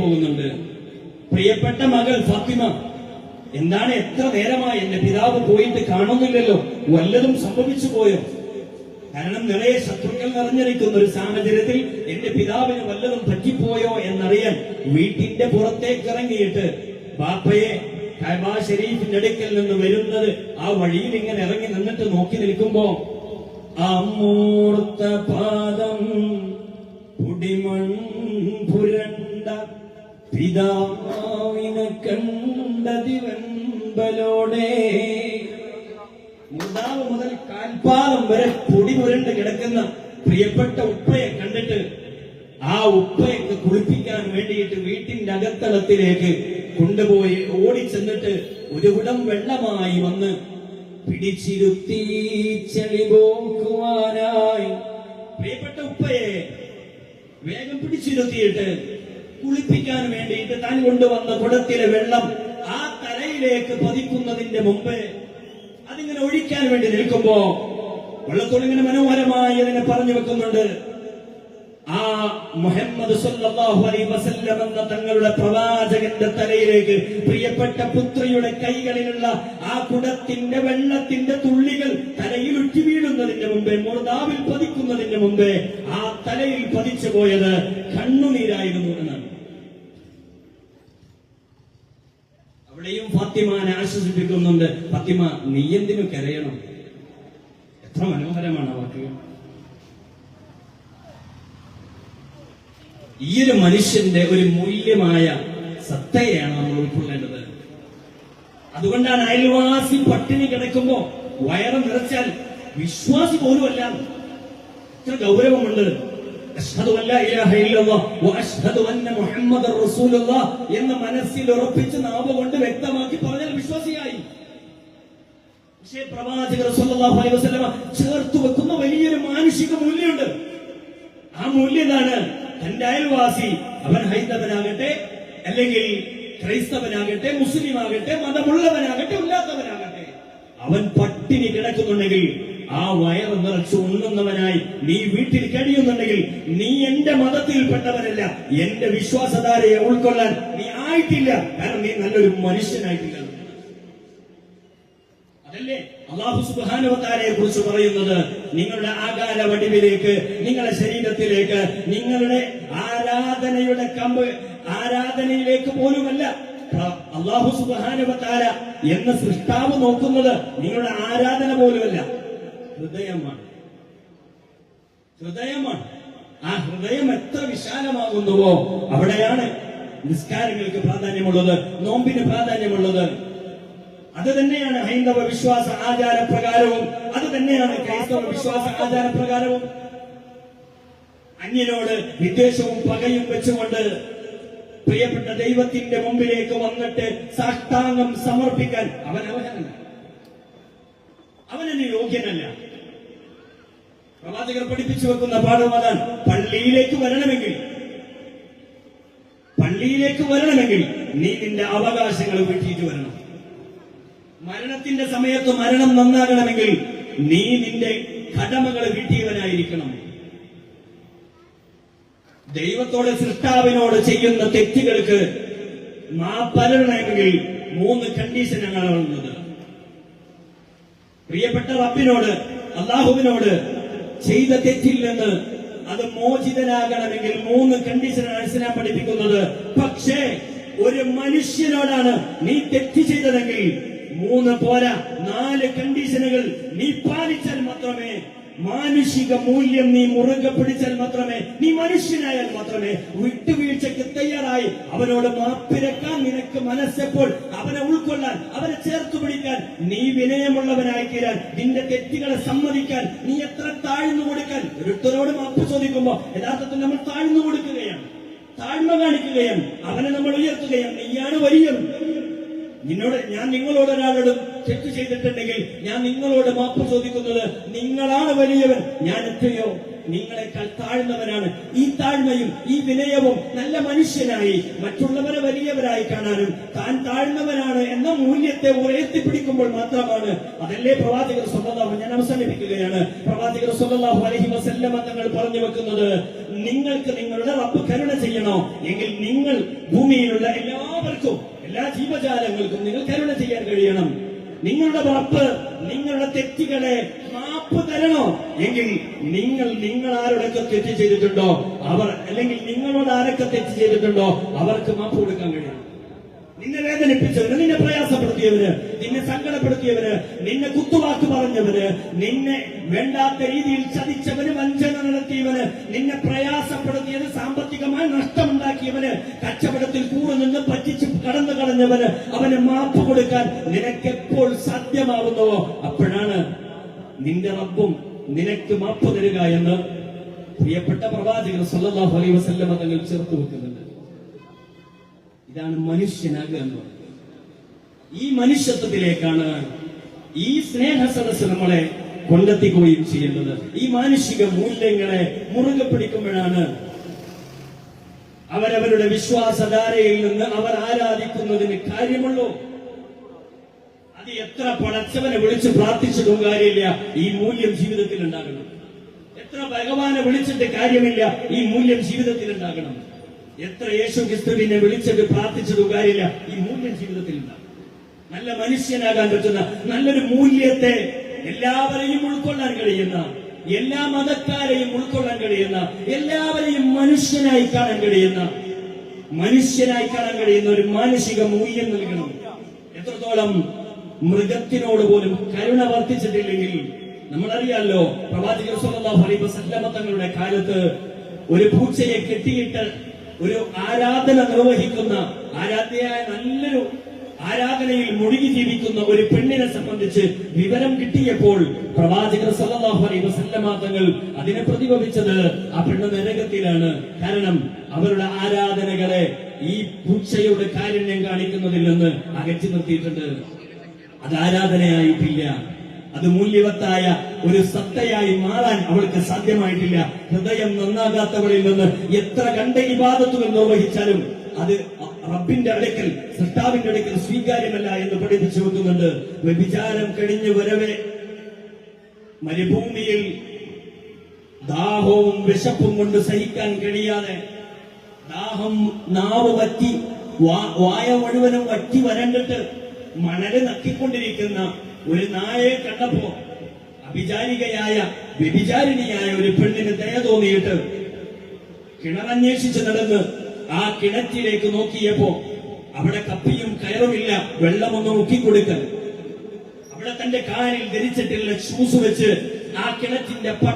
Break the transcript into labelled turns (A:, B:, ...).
A: പോകുന്നുണ്ട്. പ്രിയപ്പെട്ട മകൾ ഫാത്തിമ എന്താണ് എത്ര നേരമായി എന്റെ പിതാവ് പോയിട്ട് കാണുന്നില്ലല്ലോ? വല്ലതും സംഭവിച്ചു പോയോ? കാരണം നിറയെ ശത്രുക്കൾ നിറഞ്ഞിരിക്കുന്ന ഒരു സാഹചര്യത്തിൽ എന്റെ പിതാവിന് വല്ലതും പറ്റിപ്പോയോ എന്നറിയാൻ വീട്ടിന്റെ പുറത്തേക്ക് ഇറങ്ങിയിട്ട് ബാപ്പയെ ഷരീഫിന്റെ അടുക്കൽ നിന്ന് വരുന്നത് ആ വഴിയിൽ ഇങ്ങനെ ഇറങ്ങി നിന്നിട്ട് നോക്കി നിൽക്കുമ്പോ അമൂർത്ത പാദം പുടിമൺ പുരണ്ട പിതാവിനെ കണ്ടതിവൻപലോടെ മുതാവ് മുതൽ കാൽപാദം വരെ പൊടി പുരണ്ട് കിടക്കുന്ന പ്രിയപ്പെട്ട ഉപ്പയെ കണ്ടിട്ട് ആ ഉപ്പയൊക്കെ കുളിപ്പിക്കാൻ വേണ്ടിയിട്ട് വീട്ടിന്റെ അകത്തളത്തിലേക്ക് കൊണ്ടുപോയി ഓടിച്ചെന്നിട്ട് ഒരു കുടം വെള്ളമായി വന്ന് പിടിച്ചിരുത്തി ചെളി പോക്കുവാനായി. പ്രിയപ്പെട്ട ഉപ്പയെ വേഗം പിടിച്ചിരുത്തിയിട്ട് കുളിപ്പിക്കാൻ വേണ്ടിയിട്ട് താൻ കൊണ്ടുവന്ന കുടത്തിലെ വെള്ളം ആ തലയിലേക്ക് പതിക്കുന്നതിന്റെ മുമ്പ് അതിങ്ങനെ ഒഴിക്കാൻ വേണ്ടി നിൽക്കുമ്പോ വെള്ളത്തോടിങ്ങനെ മനോഹരമായി അതിനെ പറഞ്ഞു വെക്കുന്നുണ്ട്. ആ മുഹമ്മദ് സല്ലല്ലാഹു അലൈഹി എന്ന തങ്ങളുടെ പ്രവാചകന്റെ തലയിലേക്ക് പ്രിയപ്പെട്ട പുത്രിയുടെ കൈകളിലുള്ള ആ കുടത്തിന്റെ വെള്ളത്തിന്റെ തുള്ളികൾ തലയിൽ ഉറ്റി വീഴുന്നതിന്റെ മുമ്പേ മുർദാവിൽ പതിക്കുന്നതിന്റെ മുമ്പേ ആ തലയിൽ പതിച്ചു പോയത് കണ്ണുനീരായിരുന്നു എന്നാണ്. ഫാത്തിമാനെ ആശ്വസിപ്പിക്കുന്നുണ്ട്. ഫത്തിമ നീ എന്തിനു കരയണം? എത്ര മനോഹരമാണ് ആ വാക്കുകൾ. ഈ ഒരു മനുഷ്യന്റെ ഒരു മൂല്യമായ സത്തയാണ് നമ്മൾ ഉൾക്കൊള്ളേണ്ടത്. അതുകൊണ്ടാണ് അയൽവാസി പട്ടിണി കിടക്കുമ്പോ വയറ് നിറച്ചാൽ വിശ്വാസി പോലും അല്ലാതെ ഇത്ര ഗൗരവമുണ്ട്. അഷ്ഹദു അല്ലാ ഇലാഹ ഇല്ലല്ലാഹ് വ അഷ്ഹദു അന്ന മുഹമ്മദർ റസൂലുള്ളാഹ് എന്ന് മനസ്സിൽ ഉറപ്പിച്ച് നാവ് കൊണ്ട് വ്യക്തമാക്കി പറഞ്ഞാൽ വിശ്വാസിയായി. പക്ഷേ പ്രവാചകർ സല്ലല്ലാഹു അലൈഹി വസല്ലമ ചേർത്ത് വെക്കുന്ന വലിയൊരു മാനുഷിക മൂല്യമുണ്ട്. ആ മൂല്യം തന്റെ അയൽവാസി അവൻ ഹൈന്ദവനാകട്ടെ അല്ലെങ്കിൽ ക്രൈസ്തവനാകട്ടെ മുസ്ലിം ആകട്ടെ മതമുള്ളവനാകട്ടെ ഇല്ലാത്തവനാകട്ടെ അവൻ പട്ടിണി കിടക്കുന്നുണ്ടെങ്കിൽ ആ വയറ് നിറച്ച് ഉണ്ണുന്നവനായി നീ വീട്ടിൽ കഴിയുന്നുണ്ടെങ്കിൽ നീ എന്റെ മതത്തിൽപ്പെട്ടവനല്ല എന്റെ വിശ്വാസധാരയെ ഉൾക്കൊള്ളാൻ നീ ആയിട്ടില്ല. കാരണം നീ നല്ലൊരു മനുഷ്യനായിട്ടില്ല. അതല്ലേ? കുറിച്ച് പറയുന്നത് നിങ്ങളുടെ ആകാല വടിവിലേക്ക് നിങ്ങളുടെ ശരീരത്തിലേക്ക് നിങ്ങളുടെ ആരാധനയുടെ കമ്പ് ആരാധനയിലേക്ക് പോലുമല്ല. അള്ളാഹു സുബാനുവത്താര എന്ന സൃഷ്ടാവ് നോക്കുന്നത് നിങ്ങളുടെ ആരാധന പോലുമല്ല. ഹൃദയമാണ്. ഹൃദയമാണ്. ആ ഹൃദയം എത്ര വിശാലമാകുന്നുവോ അവിടെയാണ് നിസ്കാരങ്ങൾക്ക് പ്രാധാന്യമുള്ളത് നോമ്പിന് പ്രാധാന്യമുള്ളത്. അത് തന്നെയാണ് ഹൈന്ദവ വിശ്വാസ ആചാരപ്രകാരവും അത് തന്നെയാണ് ക്രൈസ്തവ വിശ്വാസ ആചാരപ്രകാരവും. അന്യനോട് വിദ്വേഷവും പകയും വെച്ചുകൊണ്ട് പ്രിയപ്പെട്ട ദൈവത്തിന്റെ മുമ്പിലേക്ക് വന്നിട്ട് സാഷ്ടാംഗം സമർപ്പിക്കാൻ അവൻ അവനല്ല അവനന് യോഗ്യനല്ല. പ്രവാചകർ പഠിപ്പിച്ചു വെക്കുന്ന പാഠം പള്ളിയിലേക്ക് വരണമെങ്കിൽ പള്ളിയിലേക്ക് വരണമെങ്കിൽ നീ നിന്റെ അവകാശങ്ങൾ വീട്ടിയിട്ട് വരണം. മരണത്തിന്റെ സമയത്ത് മരണം നന്നാകണമെങ്കിൽ നീ നിന്റെ കടമകൾ വീട്ടിയവനായിരിക്കണം ദൈവത്തോട് സൃഷ്ടാവിനോട് ചെയ്യുന്ന തെറ്റുകൾക്ക് മാപ്പരണമെങ്കിൽ മൂന്ന് കണ്ടീഷനാണ് ഉള്ളത്. പ്രിയപ്പെട്ട റബ്ബിനോട് അള്ളാഹുവിനോട് ചെയ്ത തെറ്റിൽ നിന്ന് അത് മോചിതനാകണമെങ്കിൽ മൂന്ന് കണ്ടീഷനാണ് ഇസ്ലാം പഠിപ്പിക്കുന്നത്. പക്ഷേ ഒരു മനുഷ്യനോടാണ് നീ തെറ്റ് ചെയ്തതെങ്കിൽ മൂന്ന് പോരാ. നാല് കണ്ടീഷനുകൾ നീ പാലിച്ചാൽ മാത്രമേ മാനുഷിക മൂല്യം നീ മുറുകെ പിടിച്ചാൽ മാത്രമേ നീ മനുഷ്യനായാൽ മാത്രമേ വിട്ടുവീഴ്ചയ്ക്ക് തയ്യാറായി. അവനോട് മാപ്പിരക്കാൻ നിനക്ക് മനസ്സെപ്പോൾ അവനെ ഉൾക്കൊള്ളാൻ അവനെ ചേർത്ത് പിടിക്കാൻ നീ വിനയമുള്ളവനായി തീരാൻ നിന്റെ തെറ്റുകളെ സമ്മതിക്കാൻ നീ എത്ര താഴ്ന്നു കൊടുക്കാൻ. ഒരുത്തരോട് മാപ്പ് ചോദിക്കുമ്പോ യഥാർത്ഥത്തിൽ നമ്മൾ താഴ്ന്നു കൊടുക്കുകയാണ്. താഴ്മ കാണിക്കുകയാണ്. അവനെ നമ്മൾ ഉയർത്തുകയാണ്. നീയാണ് വലിയവൻ. നിന്നോട് ഞാൻ നിങ്ങളോട് ഒരാളോട് തെറ്റ് ചെയ്തിട്ടുണ്ടെങ്കിൽ ഞാൻ നിങ്ങളോട് മാപ്പ് ചോദിക്കുന്നത് നിങ്ങളാണ് വലിയവൻ. ഞാൻ എത്രയോ നിങ്ങളെക്കാൾ താഴ്ന്നവനാണ്. ഈ താഴ്മയും ഈ വിനയവും നല്ല മനുഷ്യനായി മറ്റുള്ളവരെ വലിയവരായി കാണാനും താൻ താഴ്ന്നവനാണ് എന്ന മൂല്യത്തെ ഉയർത്തിപ്പിടിക്കുമ്പോൾ മാത്രമാണ് അതല്ലേ പ്രവാചകർ സ്വന്തം ഞാൻ അവസാനിപ്പിക്കുകയാണ്. പ്രവാചകർ സ്വന്തം അലൈഹി വസല്ലം തങ്ങൾ പറഞ്ഞു വെക്കുന്നത് നിങ്ങൾക്ക് നിങ്ങളുടെ റബ്ബ് കരുണ ചെയ്യണോ? എങ്കിൽ നിങ്ങൾ ഭൂമിയിലുള്ള എല്ലാവർക്കും എല്ലാ ജീവജാലങ്ങൾക്കും നിങ്ങൾ കരുണ ചെയ്യാൻ കഴിയണം. നിങ്ങളുടെ വാപ്പ് നിങ്ങളുടെ തെറ്റുകളെ മാപ്പ് തരണോ? എങ്കിൽ നിങ്ങൾ നിങ്ങൾ ആരോടൊക്കെ തെറ്റ് ചെയ്തിട്ടുണ്ടോ? അവർ അല്ലെങ്കിൽ നിങ്ങളോട് ആരൊക്കെ തെറ്റ് ചെയ്തിട്ടുണ്ടോ? അവർക്ക് മാപ്പ് കൊടുക്കാൻ കഴിയണം നിന്നെ വേദനിപ്പിച്ചവന് നിന്നെ പ്രയാസപ്പെടുത്തിയവന് നിന്നെ സങ്കടപ്പെടുത്തിയവന് നിന്നെ കുത്തുവാക്ക് പറഞ്ഞവന് നിന്നെ വേണ്ടാത്ത രീതിയിൽ ചതിച്ചവന് വഞ്ചന നടത്തിയവന് നിന്നെ പ്രയാസപ്പെടുത്തിയത് സാമ്പത്തികമായി നഷ്ടമുണ്ടാക്കിയവന് കച്ചവടത്തിൽ കൂടെ നിന്ന് പറ്റിച്ച് കടന്നു കളഞ്ഞവന് അവന് മാപ്പ് കൊടുക്കാൻ നിനക്കെപ്പോൾ സാധ്യമാവുന്നുവോ അപ്പോഴാണ് നിന്റെ റബ്ബും നിനക്ക് മാപ്പ് തരിക എന്ന് പ്രിയപ്പെട്ട പ്രവാചകർ സല്ലല്ലാഹു അലൈഹി വസല്ലം തങ്ങൾ ചേർത്ത് വെക്കുന്നുണ്ട് ഇതാണ് പറയുന്നത് ഈ മനുഷ്യത്വത്തിലേക്കാണ് ഈ സ്നേഹ സദസ് നമ്മളെ കൊണ്ടെത്തിക്കുകയും ചെയ്യുന്നത്. ഈ മാനുഷിക മൂല്യങ്ങളെ മുറുകെ പിടിക്കുമ്പോഴാണ് അവരവരുടെ വിശ്വാസധാരയിൽ നിന്ന് അവർ ആരാധിക്കുന്നതിന് കാര്യമുള്ളൂ. അത് എത്ര പടച്ചവനെ വിളിച്ച് പ്രാർത്ഥിച്ചിട്ടും കാര്യമില്ല. ഈ മൂല്യം ജീവിതത്തിൽ ഉണ്ടാകണം. എത്ര ഭഗവാനെ വിളിച്ചിട്ട് കാര്യമില്ല. ഈ മൂല്യം ജീവിതത്തിൽ ഉണ്ടാകണം. എത്ര യേശു ക്രിസ്തുവിനെ വിളിച്ചത് പ്രാർത്ഥിച്ചത് കാര്യമില്ല. ഈ മൂല്യം ജീവിതത്തിൽ ഉണ്ടാകും. നല്ല മനുഷ്യനാകാൻ പറ്റുന്ന നല്ലൊരു മൂല്യത്തെ എല്ലാവരെയും ഉൾക്കൊള്ളാൻ കഴിയുന്ന എല്ലാ മതക്കാരെയും ഉൾക്കൊള്ളാൻ കഴിയുന്ന എല്ലാവരെയും മനുഷ്യനായി കാണാൻ കഴിയുന്ന മനുഷ്യനായി കാണാൻ കഴിയുന്ന ഒരു മാനസിക മൂല്യം നൽകണം. എത്രത്തോളം മൃഗത്തിനോട് പോലും കരുണ വർദ്ധിച്ചിട്ടില്ലെങ്കിൽ നമ്മളറിയാലോ പ്രവാചകർ സല്ലല്ലാഹു അലൈഹി വസല്ലമ തങ്ങളുടെ കാലത്ത് ഒരു പൂച്ചയെ കെട്ടിയിട്ട് ഒരു ആരാധന നിർവഹിക്കുന്ന ആരാധ്യയായ നല്ലൊരു ആരാധനയിൽ മുഴുകി ജീവിക്കുന്ന ഒരു പെണ്ണിനെ സംബന്ധിച്ച് വിവരം കിട്ടിയപ്പോൾ പ്രവാചകർ സല്ലല്ലാഹു അലൈഹി വസല്ലമ തങ്ങൾ അതിനെ പ്രതിഭവിച്ചത് ആ പെണ്ണ് നരകത്തിലാണ്. കാരണം അവരുടെ ആരാധനകളെ ഈ പൂച്ചയുടെ കാരുണ്യം കാണിക്കുന്നതിൽ നിന്ന് അകറ്റി നിർത്തിയിട്ടുണ്ട്. അത് ആരാധനയായിട്ടില്ല. അത് മൂല്യവത്തായ ഒരു സത്തയായി മാറാൻ അവൾക്ക് സാധ്യമായിട്ടില്ല. ഹൃദയം നന്നാകാത്തവളിൽ നിന്ന് എത്ര കണ്ട ഇബാദത്തുകൾ നിർവഹിച്ചാലും അത് റബ്ബിന്റെ അടുക്കൽ സൃഷ്ടാവിന്റെ അടുക്കൽ സ്വീകാര്യമല്ല എന്ന് പഠിപ്പിച്ചു വെക്കുന്നുണ്ട് വ്യഭിചാരം കഴിഞ്ഞു വരവേ മരുഭൂമിയിൽ ദാഹവും വിശപ്പും കൊണ്ട് സഹിക്കാൻ കഴിയാതെ ദാഹം നാവ് വറ്റി വായ മുഴുവനും വറ്റി വരണ്ടിട്ട് മണൽ നക്കിക്കൊണ്ടിരിക്കുന്ന ഒരു നായയെ കണ്ടപ്പോ അഭിചാരികയായ വ്യഭിചാരിണിയായ ഒരു പെണ്ണിന് ദയ തോന്നിയിട്ട് കിണറന്വേഷിച്ച് നടന്ന് ആ കിണറ്റിലേക്ക് നോക്കിയപ്പോ അവിടെ കപ്പിയും കയറുമില്ല വെള്ളമൊന്നും മുക്കിക്കൊടുക്കൽ അവിടെ തന്റെ കാലിൽ ധരിച്ചിട്ടുള്ള ഷൂസ് വെച്ച് ആ കിണറ്റിന്റെ പട